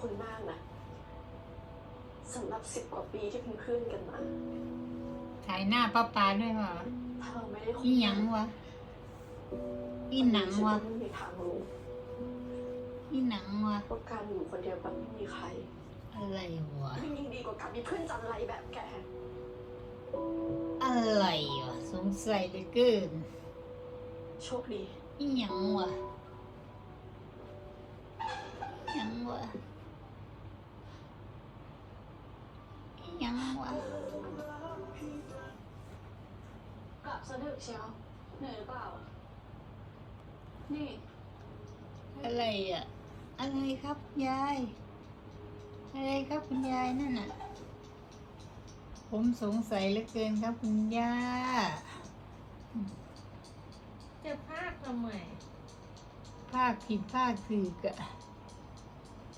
คุณมากนะสำหรับสิบกว่าปีที่เป็นเพื่อนกันมาถ่ายหน้าป้าปาด้วยวะถ้าเราไม่ได้คบอีหยังวะอีหนังวะฉันก็ไม่มีทางรู้อีหนังวะว่าการอยู่คนเดียวแบบไม่มีใครอะไรวะมันยิ่งดีกว่าการมีเพื่อนจันไรแบบแกอะไรวะสงสัยเหลือเกินโชคดีอีหยังวะอีหยังวะอีห ยังวะกลับสะดึกเชียวเหนื่อยหรือเปล่า นี่อะไรอะ อะไรครับยาย อะไรครับคุณยายนั่นน่ะ ผมสงสัยเหลือเกินครับคุณย่า จะพากทำไมภาคผิดภาคถูกอะ